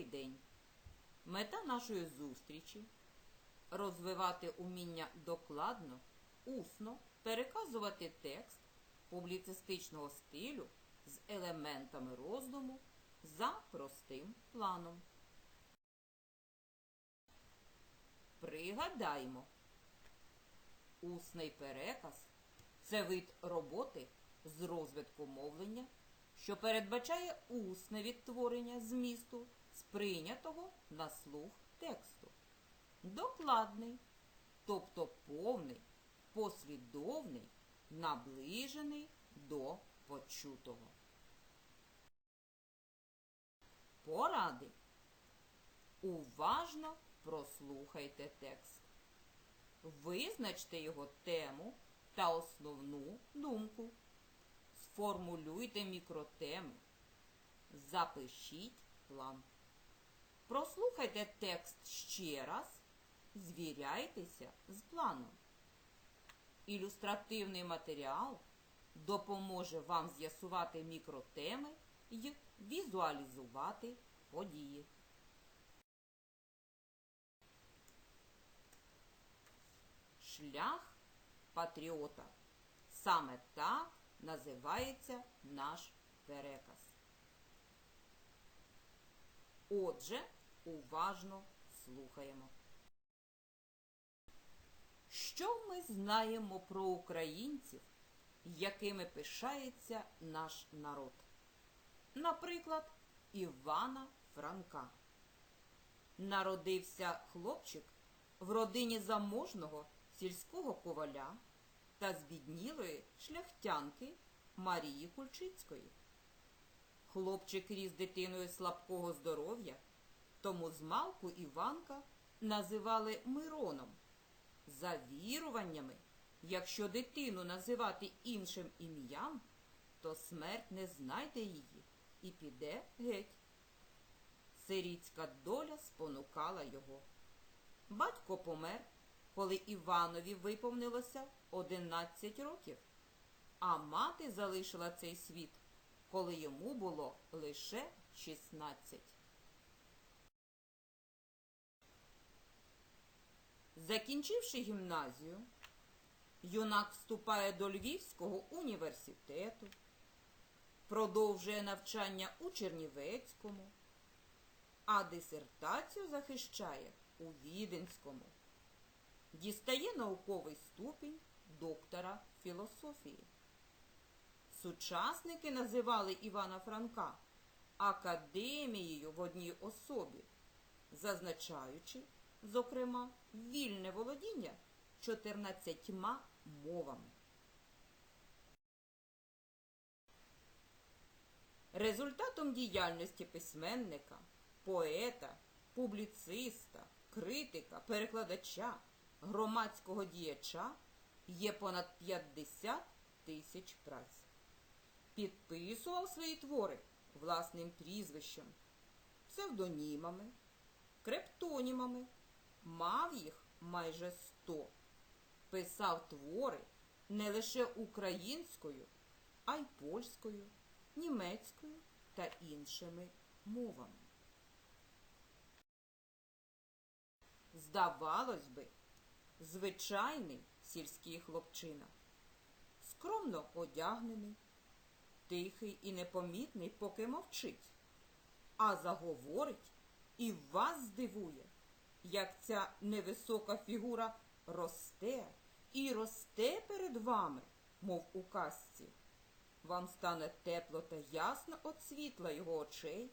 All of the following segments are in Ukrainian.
Добрий день! Мета нашої зустрічі розвивати уміння докладно, усно переказувати текст публіцистичного стилю з елементами роздуму за простим планом. Пригадаймо, усний переказ це вид роботи з розвитку мовлення, що передбачає усне відтворення змісту сприйнятого на слух тексту. Докладний, тобто повний, послідовний, наближений до почутого. Поради. Уважно прослухайте текст. Визначте його тему та основну думку. Сформулюйте мікротеми. Запишіть план. Прослухайте текст ще раз. Звіряйтеся з планом. Ілюстративний матеріал допоможе вам з'ясувати мікротеми і візуалізувати події. Шлях патріота. Саме так називається наш переказ. Отже, уважно слухаємо. Що ми знаємо про українців, якими пишається наш народ? Наприклад, Івана Франка. Народився хлопчик в родині заможного сільського коваля та збіднілої шляхтянки Марії Кульчицької. Хлопчик ріс дитиною слабкого здоров'я, тому змалку Іванка називали Мироном. За віруваннями, якщо дитину називати іншим ім'ям, то смерть не знайде її і піде геть. Сирітська доля спонукала його. Батько помер, коли Іванові виповнилося 11 років, а мати залишила цей світ, коли йому було лише 16. Закінчивши гімназію, юнак вступає до Львівського університету, продовжує навчання у Чернівецькому, а дисертацію захищає у Віденському. Дістає науковий ступінь доктора філософії. Сучасники називали Івана Франка академією в одній особі, зазначаючи, зокрема, вільне володіння 14 мовами. Результатом діяльності письменника, поета, публіциста, критика, перекладача, громадського діяча є понад 50 тисяч праць. Підписував свої твори власним прізвищем, псевдонімами, крептонімами, мав їх майже 100. Писав твори не лише українською, а й польською, німецькою та іншими мовами. Здавалось би, звичайний сільський хлопчина, скромно одягнений, тихий і непомітний, поки мовчить, а заговорить і вас здивує, як ця невисока фігура росте і росте перед вами, мов у казці. Вам стане тепло та ясно від світла його очей,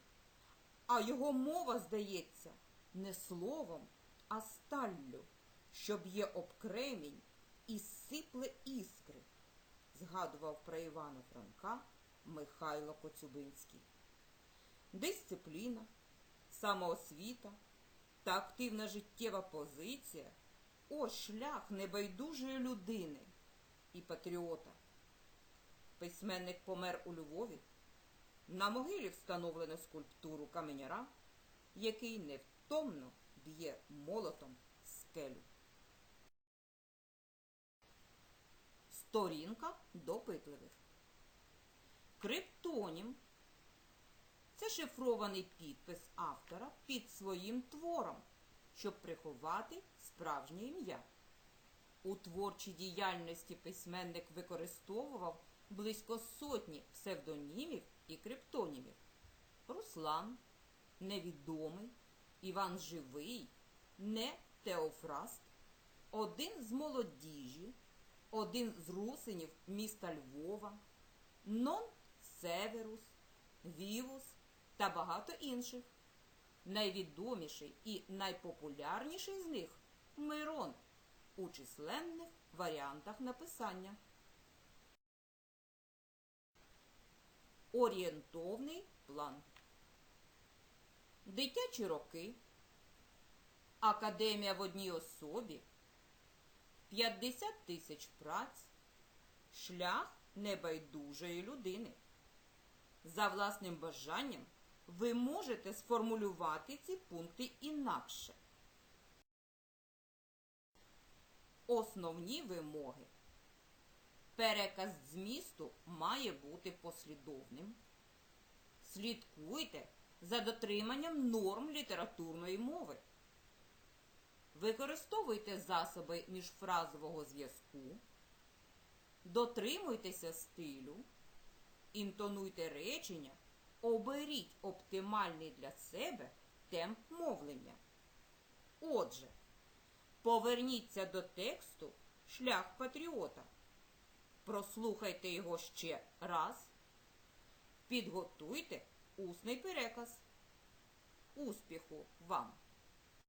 а його мова, здається, не словом, а сталлю, що б'є об кремінь і сипле іскри, згадував про Івана Франка Михайло Коцюбинський. Дисципліна, самоосвіта та активна життєва позиція ось шлях небайдужої людини і патріота. Письменник помер у Львові. На могилі встановлено скульптуру каменяра, який невтомно б'є молотом скелю. Сторінка допитливих. Криптонім це зашифрований підпис автора під своїм твором, щоб приховати справжнє ім'я. У творчій діяльності письменник використовував близько сотні псевдонімів і криптонімів. Руслан, Невідомий, Іван Живий, Не Теофраст, один з молодіжі, один з русинів міста Львова, Нон Северус, Вівус та багато інших. Найвідоміший і найпопулярніший з них Мирон у численних варіантах написання. Орієнтовний план. Дитячі роки. Академія в одній особі. 50 тисяч праць. Шлях небайдужої людини. За власним бажанням ви можете сформулювати ці пункти інакше. Основні вимоги. Переказ змісту має бути послідовним. Слідкуйте за дотриманням норм літературної мови. Використовуйте засоби міжфразового зв'язку. Дотримуйтеся стилю. Інтонуйте речення. Оберіть оптимальний для себе темп мовлення. Отже, поверніться до тексту Шлях патріота. Прослухайте його ще раз. Підготуйте усний переказ. Успіху вам!